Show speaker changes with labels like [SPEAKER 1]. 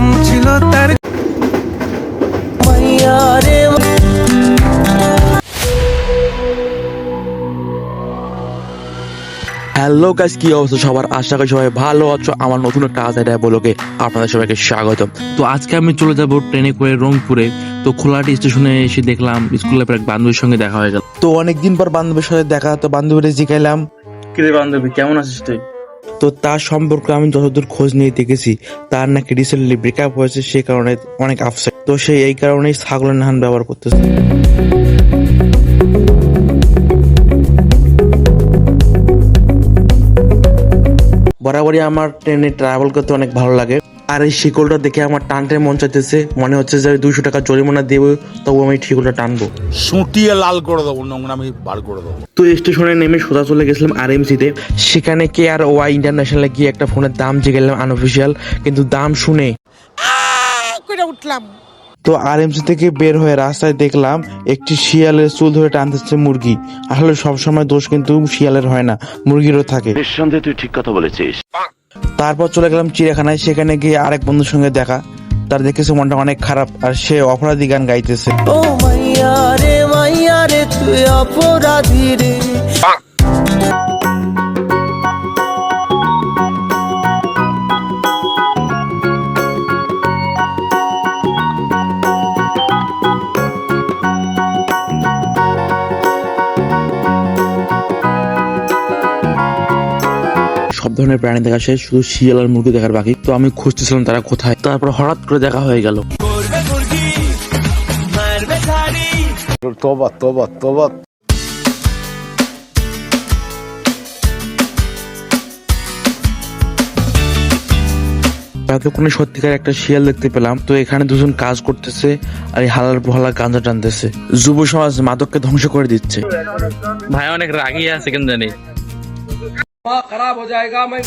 [SPEAKER 1] নাম ছিল তার
[SPEAKER 2] হ্যালো গাইস কি অবস্থা? সবার আশা করি সবাই ভালো আছো। আমার নতুন একটা আজাইটা বলোকে আপনাদের সবাইকে স্বাগত।
[SPEAKER 3] তো আজকে আমি চলে যাব ট্রেনে করে রংপুরে। তো খোলাটি স্টেশনে এসে দেখলাম স্কুলে এক বান্ধবীর সঙ্গে দেখা হয়ে গেল।
[SPEAKER 2] তো অনেকদিন পর বান্ধবীর সাথে দেখা তো বান্ধবীরা জিগাইলাম
[SPEAKER 3] কিরে বান্ধবী কেমন আছিস তুই?
[SPEAKER 2] তো তার সম্পর্কে আমি যতদূর খোঁজ নিয়ে দেখেছি, তার নাকি রিসেন্টলি ব্রেকআপ হয়েছে, সে কারণে অনেক আপসেট তো সে এই কারণেই ছাগলের নাহান ব্যবহার করতেছে। বরাবরই আমার ট্রেনে ট্রাভেল করতে অনেক ভালো লাগে। আর এই শিকলটা দেখে আমার টানতে মন চাইতেছে। মনে হচ্ছে যে দুইশো টাকা জরিমানা দেবো তবু আমি শিকলটা টানবো।
[SPEAKER 4] সুটিয়ে লাল করে দেবো নোংরা আমি বার করে দেবো।
[SPEAKER 2] তো স্টেশনে নেমে সোজা চলে গেছিলাম আর তে। সেখানে কে আর ওয়াই ইন্টারন্যাশনালে গিয়ে একটা ফোনের দাম জিগেলাম আনঅফিসিয়াল কিন্তু দাম শুনে। উঠলাম। তো আর থেকে বের হয়ে রাস্তায় দেখলাম একটি শিয়ালের চুল ধরে টানতেছে মুরগি। আসলে সবসময় দোষ কিন্তু শিয়ালের হয় না মুরগিরও থাকে।
[SPEAKER 5] নিঃসন্দেহে তুই ঠিক কথা বলেছিস।
[SPEAKER 2] তারপর চলে গেলাম চিড়িয়াখানায়, সেখানে গিয়ে আরেক বন্ধুর সঙ্গে দেখা। তার দেখেছে মনটা অনেক খারাপ আর সে অপরাধী গান গাইতেছে।
[SPEAKER 1] মাইয়া রে মাইয়া রে, তুই অপরাধী রে।
[SPEAKER 2] ধরনের প্রাণী দেখা শেষ শুধু শিয়াল আর মুরগি দেখার বাকি। তো আমি খুঁজতেছিলাম তারা কোথায়। তারপর হঠাৎ করে দেখা হয়ে গেল।
[SPEAKER 4] তোবা তোবা তোবা।
[SPEAKER 2] এতক্ষণে সত্যিকার একটা শিয়াল দেখতে পেলাম। তো এখানে দুজন কাজ করতেছে আর এই হালার ভলা গাঁজা টানতেছে। যুব সমাজ মাদককে ধ্বংস করে দিচ্ছে।
[SPEAKER 3] ভাই অনেক রাগি আছে কেন জানি? खराब हो जाएगा मैं